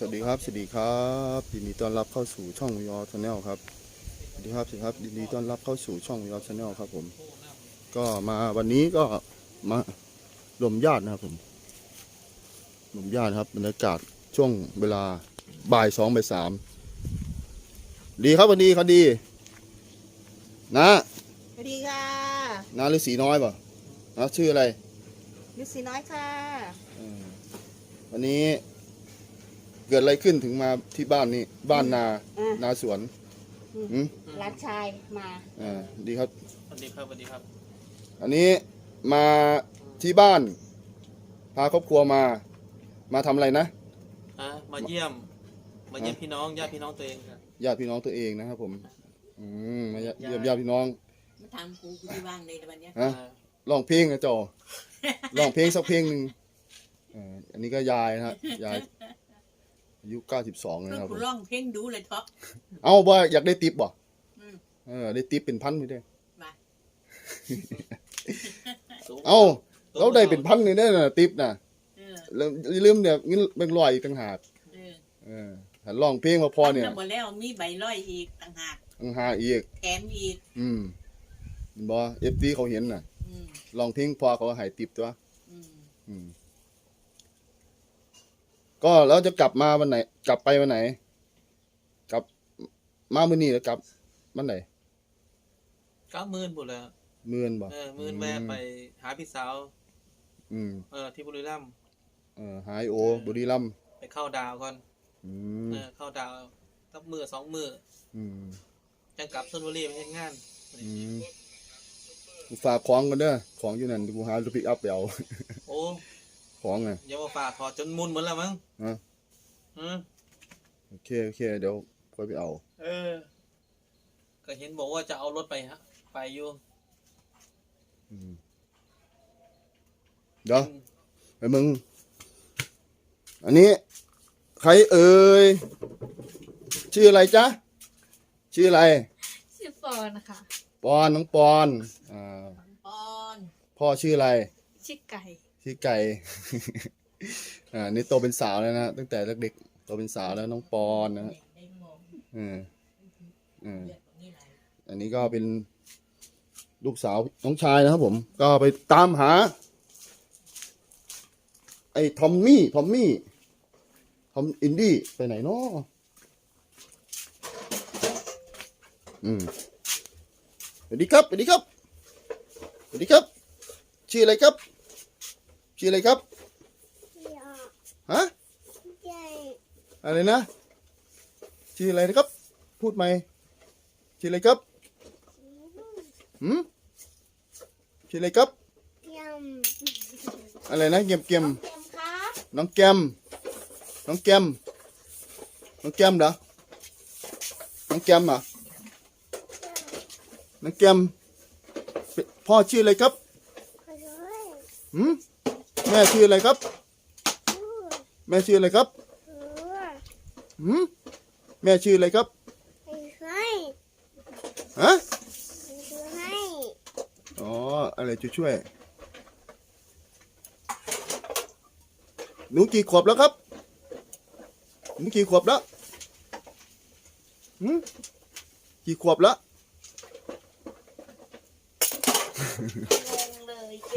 สวัสดีครับ สวัสดีครับยินดีต้อนรับเข้าสู่ช่องวิวชาแนลครับ สวัสดีครับสวัสดีครับยินดีต้อนรับเข้าสู่ช่องวิวชาแนลครับผม ก็มาวันนี้ก็มาลมญาตินะครับผมลมญาติครับบรรยากาศช่วงเวลาบ่ายสองบ่ายสามดีครับวันดีเขาดีนะสวัสดีค่ะนาฤาษีน้อยป่ะนะชื่ออะไรยุสีน้อยค่ะเออวันนี้ เกิดอะไรขึ้นถึงมาที่บ้านนี้ บ้านนาอะ นาสวนหืมหลานชายมาอ่าดีครับ สวัสดีครับสวัสดีครับอันนี้มาที่บ้าน พาครอบครัวมา มาทำอะไรนะอะมาเยี่ยม มาเยี่ยมพี่น้องญาติพี่น้องตัวเองครับ ญาติพี่น้องตัวเองนะครับ ผมอืมมาเยี่ยมญาติเยี่ยมญาติพี่น้องมาทำกูกูที่ว่างในวันเนี้ยฮะอ่าร้องเพลงนะจอ ร้องเพลงสักเพลงหนึ่งเอ่ออันนี้ก็ยายนะฮะยาย อายุเก้าสิบสองเลยเพื่อนะครับกูผมร้องเพลงดูเลยท็อป เอาว่าอยากได้ติปบ่อืม เออได้ติปเป็นพันไปได้มาสูงเอา เราได้เป็นพันเลยเนี่ยนะติปนะเออแล้วอย่าลืมเนี่ยเงินแบงค์ร้อยอีกต่างหากเออเออถ้าร้องเพลงมาพอเนี่ยทำหมดแล้วมีใบร้อยอีกต่างหากต่างหากอีก แถมอีก อืมเห็นบ่เอฟซีเขาเห็นน่ะอืม ลองเพลงพอเขาใหายติบตัว อืมอืม ก็แล้วจะกลับมาวันไหน กลับไปวันไหน กลับมามื้อนี้แล้วกลับวันไหนเก้าหมื่นหมดแล้วมื้อนบ่เออหมื่นแม่ไปหาพี่สาว อืม เออที่บุรีรัมย์เออหายโอ บุรีรัมย์ไปเข้าดาวก่อน อืม เออเข้าดาวตับมือสองมือ อืมจังกลับชนบุรีไปเฮ็ดงานอืมกูฝากของกันเด้อ ของอยู่นั่นกูหารถปิกอัพไปเอาโอ้ ของอะอยังมาฝากขอจนมุนหมดแล้วมั้งฮะอืมโอเคโอเคเดี๋ยวค่อยไปเอา เออ ก็เห็นบอกว่าจะเอารถไปฮะ ไปอยู่ อืมเดี๋ยวไปมึง อันนี้ ใครเอ่ย ชื่ออะไรจ๊ะ ชื่ออะไร ชื่อปอนนะคะปอนน้องปอน อ่า ปอน พ่อชื่ออะไร ชื่อไก่ ชื่ไก่ อ่า นี่โตเป็นสาวแล้วนะ ตั้งแต่เด็กๆโตเป็นสาวแล้วน้องปอนนะอืมอืมอันนี้ก็เป็นลูกสาวน้องชายนะครับผม ก็ไปตามหา ไอ้ทอมมี่ทอมมี่ทอมอินดี้ไปไหนเนาะอืมสวัสดีครับสวัสดีครับสวัสดีครับ ชื่ออะไรครับ ชื่ออะไรครับฮะอะไรนะ ชื่ออะไรนะครับ พูดใหม่ ชื่ออะไรครับหืมชื่ออะไรครับอะไรนะเกมเกมเต็มครับน้องแกมน้องแกมน้องแกมเหรอน้องแกมเหรอน้องแกมเป็นพ่อชื่ออะไรครับหืม แม่ชื่ออะไรครับ แม่ชื่ออะไรครับหืมแม่ชื่ออะไรครับฮะอ๋ออะไรจะช่วยหนูกี่ขวบแล้วครับหนูกี่ขวบแล้วหืมกี่ขวบแล้ว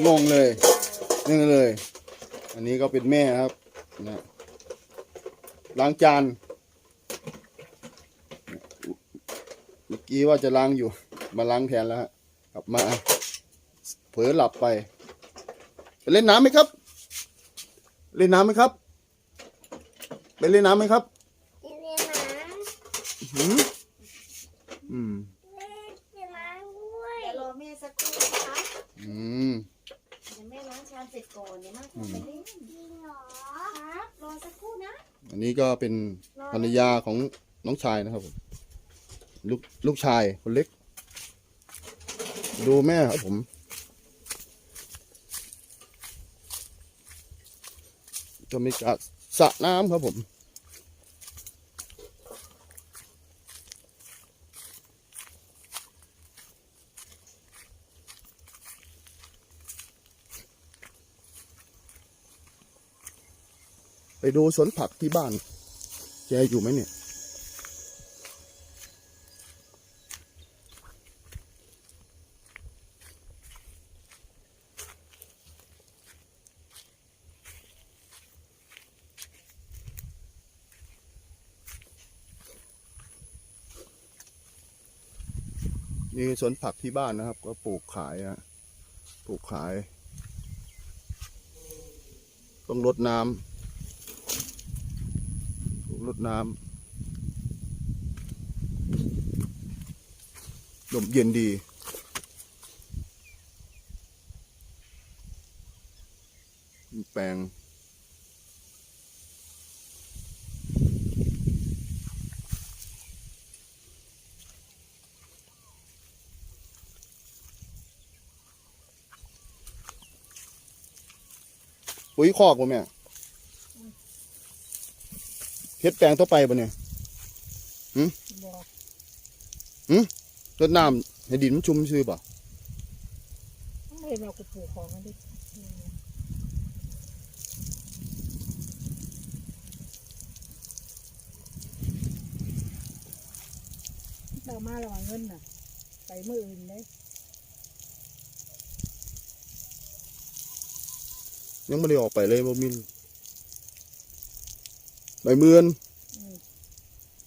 งงเลย นี่เลย อันนี้ก็เป็นแม่ครับนะล้างจานเมื่อกี้ว่าจะล้างอยู่ มาล้างแทนแล้วฮะกลับมาเผลอหลับไปไปเล่นน้ำไหมครับ เล่นน้ำไหมครับ ไปเล่นน้ำไหมครับหืมอืม เดี๋ยวรอแม่สักครู่นะคะ อืม ชามเสร็จก่อนเดี๋ยวมาคุยไปเล่นจริงเหรอครับรอสักครู่นะอันนี้ก็เป็นภรรยาของน้องชายนะครับผมลูกลูกชายคนเล็ก ดูแม่ครับผม จะมีการสระน้ำครับผม ไปดูสวนผักที่บ้าน แกอยู่ไหมเนี่ย นี่สวนผักที่บ้านนะครับ ก็ปลูกขายอะปลูกขาย ต้องรดน้ำ รดน้ำลมเย็นดีแปลงปุ๋ยคอกบ่แม่เฮ็ดแปลงต่อไปบ่เนี่ยหืมหืมรดน้ำให้ดินมันชุ่มซื่อป่ะไม่เรากูปลูกของมันดิเรามาเราเอาเงินน่ะ ไปมืออื่นเลยยังไม่ได้ออกไปเลยบ่มิน ใบเมือนอืม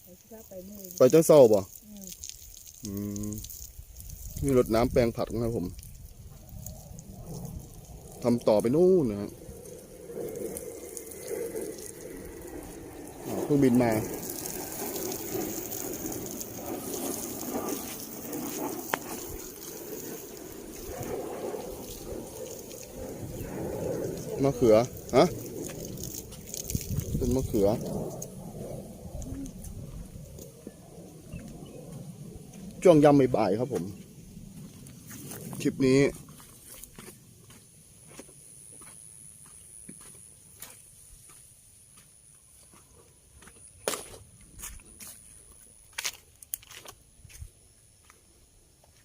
ไปที่ว่าไปมืออื่นไปจังเศร้าบ่อืมอืมนี่รดน้ำแปลงผักนะครับผมทำต่อไปนู่นนะฮะอ่าเครื่องบินมามะเขือ ฮะ ต้นมะเขือ ช่วงยำบ่ายครับผม คลิปนี้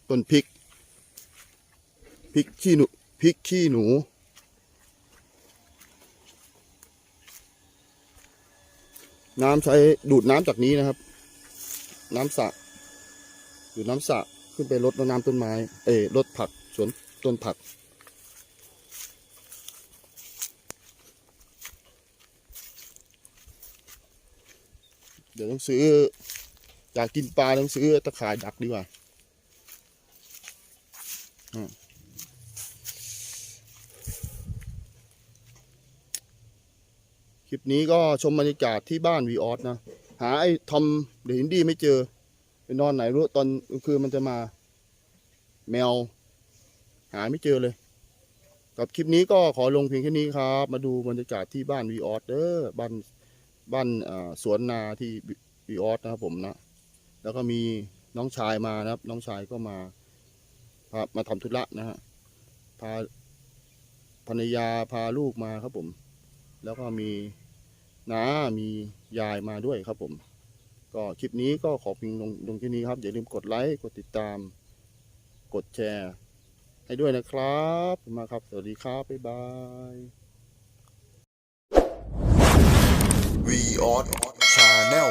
ต้นพริก พริกขี้หนู พริกขี้หนู น้ำใช้ดูดน้ำจากนี้นะครับ น้ำสระดูดน้ำสระขึ้นไปรดน้ำต้นไม้ เอ้ยรดผักสวนต้นผัก เดี๋ยวต้องซื้ออยากกินปลาต้องซื้อตะข่ายดักดีกว่าอืม คลิปนี้ก็ชมบรรยากาศที่บ้านวีออสนะ หาไอ้ทอมเดอะอินดี้ไม่เจอไปนอนไหนรู้ตอนคืนมันจะมาแมว หาไม่เจอเลย กับคลิปนี้ก็ขอลงเพียงแค่นี้ครับ มาดูบรรยากาศที่บ้านวีออสเด้อบ้านบ้านสวนนาที่วีออสนะครับผมนะ แล้วก็มีน้องชายมานะครับ น้องชายก็มาพามาทำธุระนะฮะพาภรรยาพาลูกมาครับผม แล้วก็มี น้ามียายมาด้วยครับผม ก็คลิปนี้ก็ขอพิงลงลงที่นี้ครับ อย่าลืมกดไลค์ กดติดตาม กดแชร์ ให้ด้วยนะครับมาครับ สวัสดีครับ บ๊ายบาย We on Channel